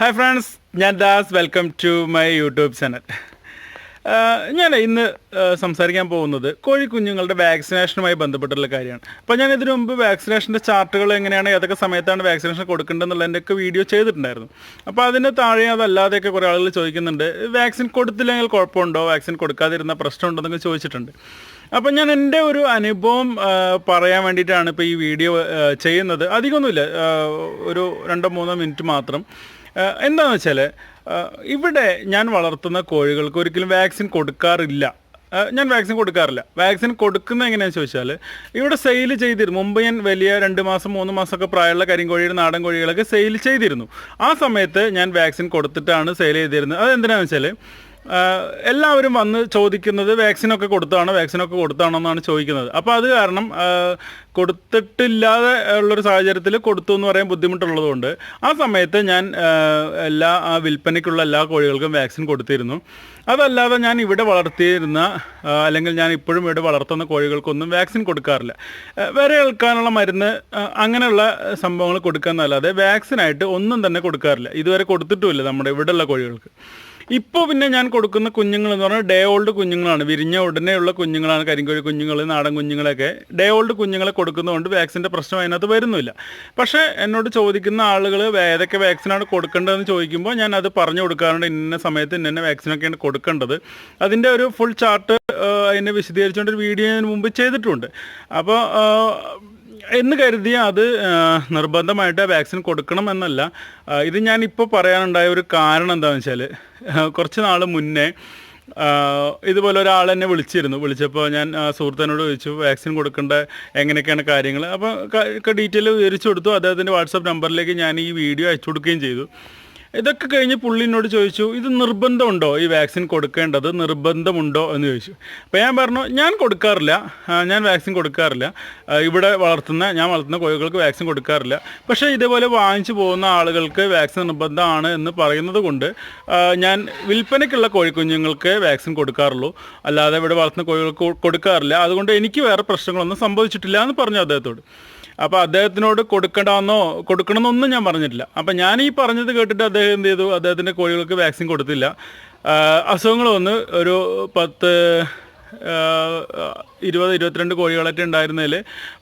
Hi friends ഞാൻ Das. Welcome to my YouTube channel ഞാൻ ഇന്ന് സംസാരിക്കാൻ പോകുന്നത് കോഴിക്കുഞ്ഞുങ്ങളുടെ വാക്സിനേഷനുമായി ബന്ധപ്പെട്ടുള്ള കാര്യമാണ്. അപ്പോൾ ഞാൻ ഇതിനു മുമ്പ് വാക്സിനേഷന്റെ ചാർട്ടുകൾ എങ്ങനെയാണ് ഏതൊക്കെ സമയത്താണ് വാക്സിനേഷൻ കൊടുക്കേണ്ടതെന്നുള്ളതിന്റെയൊക്കെ വീഡിയോ ചെയ്തിട്ടുണ്ടായിരുന്നു. അപ്പോൾ അതിന് താഴെ അതല്ലാതെയൊക്കെ കുറേ ആളുകൾ ചോദിക്കുന്നുണ്ട് വാക്സിൻ കൊടുത്തില്ലെങ്കിൽ കുഴപ്പമുണ്ടോ? വാക്സിൻ കൊടുക്കാതിരുന്ന പ്രശ്നമുണ്ടോ എന്നൊക്കെ ചോദിച്ചിട്ടുണ്ട്. അപ്പം ഞാൻ എന്റെ ഒരു അനുഭവം പറയാൻ വേണ്ടിയിട്ടാണ് ഇപ്പോൾ ഈ വീഡിയോ ചെയ്യുന്നത്. അധികമൊന്നുമില്ല ഒരു രണ്ടോ മൂന്നോ മിനിറ്റ് മാത്രം. എന്താണെന്ന് വെച്ചാൽ ഇവിടെ ഞാൻ വളർത്തുന്ന കോഴികൾക്ക് ഒരിക്കലും വാക്സിൻ കൊടുക്കാറില്ല. ഞാൻ വാക്സിൻ കൊടുക്കാറില്ല. വാക്സിൻ കൊടുക്കുന്ന എങ്ങനെയാണെന്ന് ചോദിച്ചാൽ ഇവിടെ സെയിൽ ചെയ്തിരുന്നു. മുമ്പ് ഞാൻ വലിയ രണ്ട് മാസം മൂന്ന് മാസമൊക്കെ പ്രായമുള്ള കരിങ്കോഴിയുടെ നാടൻ കോഴികളൊക്കെ സെയിൽ ചെയ്തിരുന്നു. ആ സമയത്ത് ഞാൻ വാക്സിൻ കൊടുത്തിട്ടാണ് സെയിൽ ചെയ്തിരുന്നത്. അതെന്തിനാണെന്ന് വെച്ചാൽ എല്ലാവരും വന്ന് ചോദിക്കുന്നത് വാക്സിനൊക്കെ കൊടുത്താണോ വാക്സിനൊക്കെ കൊടുത്താണോ എന്നാണ് ചോദിക്കുന്നത്. അപ്പോൾ അത് കാരണം കൊടുത്തിട്ടില്ലാതെ ഉള്ളൊരു സാഹചര്യത്തിൽ കൊടുത്തു എന്ന് പറയാൻ ബുദ്ധിമുട്ടുള്ളതുകൊണ്ട് ആ സമയത്ത് ഞാൻ എല്ലാ ആ വിൽപ്പനയ്ക്കുള്ള എല്ലാ കോഴികൾക്കും വാക്സിൻ കൊടുത്തിരുന്നു. അതല്ലാതെ ഞാൻ ഇവിടെ വളർത്തിയിരുന്ന അല്ലെങ്കിൽ ഞാൻ ഇപ്പോഴും ഇവിടെ വളർത്തുന്ന കോഴികൾക്കൊന്നും വാക്സിൻ കൊടുക്കാറില്ല. വേറെ ഏൽക്കാനുള്ള മരുന്ന് അങ്ങനെയുള്ള സംഭവങ്ങൾ കൊടുക്കാന്നല്ലാതെ വാക്സിനായിട്ട് ഒന്നും തന്നെ കൊടുക്കാറില്ല. ഇതുവരെ കൊടുത്തിട്ടുമില്ല നമ്മുടെ ഇവിടെയുള്ള കോഴികൾക്ക്. ഇപ്പോൾ പിന്നെ ഞാൻ കൊടുക്കുന്ന കുഞ്ഞുങ്ങൾ എന്ന് പറഞ്ഞാൽ ഡേ ഓൾഡ് കുഞ്ഞുങ്ങളാണ്. വിരിഞ്ഞ ഉടനെയുള്ള കുഞ്ഞുങ്ങളാണ് കരിങ്കോഴി കുഞ്ഞുങ്ങൾ നാടൻ കുഞ്ഞുങ്ങളൊക്കെ ഡേ ഓൾഡ് കുഞ്ഞുങ്ങളെ കൊടുക്കുന്നതുകൊണ്ട് വാക്സിന്റെ പ്രശ്നം അതിനകത്ത് വരുന്നില്ല. പക്ഷേ എന്നോട് ചോദിക്കുന്ന ആളുകൾ ഏതൊക്കെ വാക്സിനാണ് കൊടുക്കേണ്ടതെന്ന് ചോദിക്കുമ്പോൾ ഞാൻ അത് പറഞ്ഞു കൊടുക്കാറുണ്ട്. ഇന്ന സമയത്ത് ഇന്ന വാക്സിനൊക്കെയാണ് കൊടുക്കേണ്ടത്. അതിന്റെ ഒരു ഫുൾ ചാർട്ട് അതിനെ വിശദീകരിച്ചുകൊണ്ട് ഒരു വീഡിയോ ഞാൻ മുമ്പ് ചെയ്തിട്ടുണ്ട്. അപ്പോൾ എന്ന് കരുതി അത് നിർബന്ധമായിട്ട് വാക്സിൻ കൊടുക്കണം എന്നല്ല. ഇത് ഞാൻ ഇപ്പോൾ പറയാനുണ്ടായ ഒരു കാരണം എന്താണെന്ന് വെച്ചാൽ കുറച്ച് നാൾ മുന്നേ ഇതുപോലെ ഒരാൾ എന്നെ വിളിച്ചിരുന്നു. വിളിച്ചപ്പോൾ ഞാൻ സുഹൃത്തനോട് ചോദിച്ചു വാക്സിൻ കൊടുക്കേണ്ട എങ്ങനെയൊക്കെയാണ് കാര്യങ്ങൾ അപ്പോൾ ഡീറ്റെയിൽ വിവരിച്ചു കൊടുത്തു. അദ്ദേഹത്തിന്റെ വാട്സാപ്പ് നമ്പറിലേക്ക് ഞാൻ ഈ വീഡിയോ അയച്ചു കൊടുക്കുകയും ചെയ്തു. ഇതൊക്കെ കഴിഞ്ഞ് പുള്ളിനോട് ചോദിച്ചു ഇത് നിർബന്ധമുണ്ടോ ഈ വാക്സിൻ കൊടുക്കേണ്ടത്? നിർബന്ധമുണ്ടോ? എന്ന് ചോദിച്ചു. അപ്പോൾ ഞാൻ പറഞ്ഞു ഞാൻ കൊടുക്കാറില്ല. ഞാൻ വാക്സിൻ കൊടുക്കാറില്ല. ഇവിടെ വളർത്തുന്ന ഞാൻ വളർത്തുന്ന കോഴികൾക്ക് വാക്സിൻ കൊടുക്കാറില്ല. പക്ഷേ ഇതേപോലെ വാങ്ങിച്ചു പോകുന്ന ആളുകൾക്ക് വാക്സിൻ നിർബന്ധമാണ് എന്ന് പറയുന്നത് കൊണ്ട് ഞാൻ വിൽപ്പനയ്ക്കുള്ള കോഴിക്കുഞ്ഞുങ്ങൾക്ക് വാക്സിൻ കൊടുക്കാറുള്ളൂ. അല്ലാതെ ഇവിടെ വളർത്തുന്ന കോഴികൾക്ക് കൊടുക്കാറില്ല. അതുകൊണ്ട് എനിക്ക് വേറെ പ്രശ്നങ്ങളൊന്നും സംഭവിച്ചിട്ടില്ല എന്ന് പറഞ്ഞു അദ്ദേഹത്തോട്. അപ്പോൾ അദ്ദേഹത്തിനോട് കൊടുക്കണമെന്നോ കൊടുക്കണമെന്നൊന്നും ഞാൻ പറഞ്ഞിട്ടില്ല. അപ്പോൾ ഞാൻ ഈ പറഞ്ഞത് കേട്ടിട്ട് അദ്ദേഹം എന്ത് ചെയ്തു? അദ്ദേഹത്തിന്റെ കോഴികൾക്ക് വാക്സിൻ കൊടുത്തില്ല. അസുഖങ്ങൾ വന്ന് ഒരു പത്ത് ഇരുപത് ഇരുപത്തിരണ്ട് കോഴികളൊക്കെ ഉണ്ടായിരുന്നതിൽ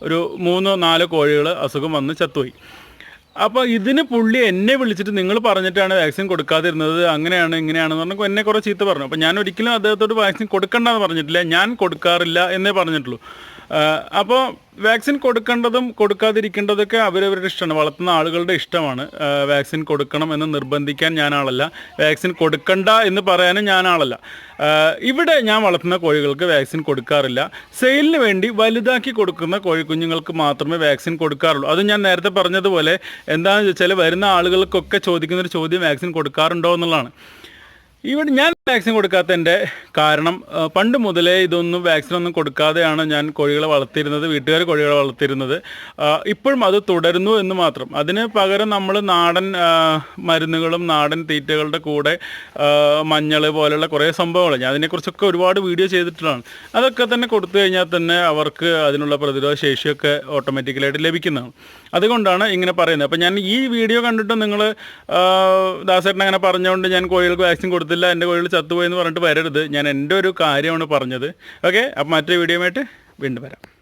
ഒരു മൂന്നോ നാലോ കോഴികൾ അസുഖം വന്ന് ചത്തുപോയി. അപ്പോൾ ഇതിന് പുള്ളി എന്നെ വിളിച്ചിട്ട് നിങ്ങൾ പറഞ്ഞിട്ടാണ് വാക്സിൻ കൊടുക്കാതിരുന്നത് അങ്ങനെയാണ് ഇങ്ങനെയാണെന്ന് പറഞ്ഞപ്പോൾ എന്നെ കുറേ ചീത്ത പറഞ്ഞു. അപ്പോൾ ഞാൻ ഒരിക്കലും അദ്ദേഹത്തോട് വാക്സിൻ കൊടുക്കണ്ടെന്ന് പറഞ്ഞിട്ടില്ല ഞാൻ കൊടുക്കാറില്ല എന്നേ പറഞ്ഞിട്ടുള്ളൂ. അപ്പോൾ വാക്സിൻ കൊടുക്കേണ്ടതും കൊടുക്കാതിരിക്കേണ്ടതൊക്കെ അവരവരുടെ ഇഷ്ടമാണ്. വളർത്തുന്ന ആളുകളുടെ ഇഷ്ടമാണ് വാക്സിൻ കൊടുക്കണം എന്ന് നിർബന്ധിക്കാൻ ഞാൻ ആളല്ല വാക്സിൻ കൊടുക്കണ്ട എന്ന് പറയാനും ഞാൻ ആളല്ല ഇവിടെ ഞാൻ വളർത്തുന്ന കോഴികൾക്ക് വാക്സിൻ കൊടുക്കാറില്ല. സെയിലിന് വേണ്ടി വലുതാക്കി കൊടുക്കുന്ന കോഴിക്കുഞ്ഞുങ്ങൾക്ക് മാത്രമേ വാക്സിൻ കൊടുക്കാറുള്ളൂ. അത് ഞാൻ നേരത്തെ പറഞ്ഞതുപോലെ എന്താണെന്ന് വെച്ചാൽ വരുന്ന ആളുകൾക്കൊക്കെ ചോദിക്കുന്നൊരു ചോദ്യം വാക്സിൻ കൊടുക്കാറുണ്ടോ എന്നുള്ളതാണ്. ഇവിടെ ഞാൻ വാക്സിൻ കൊടുക്കാത്തതിന്റെ കാരണം പണ്ട് മുതലേ ഇതൊന്നും വാക്സിൻ ഒന്നും കൊടുക്കാതെയാണ് ഞാൻ കോഴികളെ വളർത്തിയിരുന്നത് വീട്ടുകാർ കോഴികളെ വളർത്തിയിരുന്നത്. ഇപ്പോഴും അത് തുടരുന്നു എന്ന് മാത്രം. അതിന് പകരം നമ്മൾ നാടൻ മരുന്നുകളും നാടൻ തീറ്റകളുടെ കൂടെ മഞ്ഞൾ പോലെയുള്ള കുറേ സംഭവങ്ങൾ ഞാൻ അതിനെക്കുറിച്ചൊക്കെ ഒരുപാട് വീഡിയോ ചെയ്തിട്ടുള്ളതാണ്. അതൊക്കെ തന്നെ കൊടുത്തു കഴിഞ്ഞാൽ തന്നെ അവർക്ക് അതിനുള്ള പ്രതിരോധ ശേഷിയൊക്കെ ഓട്ടോമാറ്റിക്കലായിട്ട് ലഭിക്കുന്നതാണ്. അതുകൊണ്ടാണ് ഇങ്ങനെ പറയുന്നത്. അപ്പോൾ ഞാൻ ഈ വീഡിയോ കണ്ടിട്ട് നിങ്ങൾ ദാസേട്ടൻ അങ്ങനെ പറഞ്ഞുകൊണ്ട് ഞാൻ കോഴികൾക്ക് വാക്സിൻ കൊടുത്തില്ല എന്റെ കോഴികൾ ചത്തുപോയി എന്ന് പറഞ്ഞിട്ട് വരരുത്. ഞാൻ എന്റെ ഒരു കാര്യമാണ് പറഞ്ഞത്. ഓക്കെ അപ്പം മറ്റൊരു വീഡിയോ ആയിട്ട് വീണ്ടും വരാം.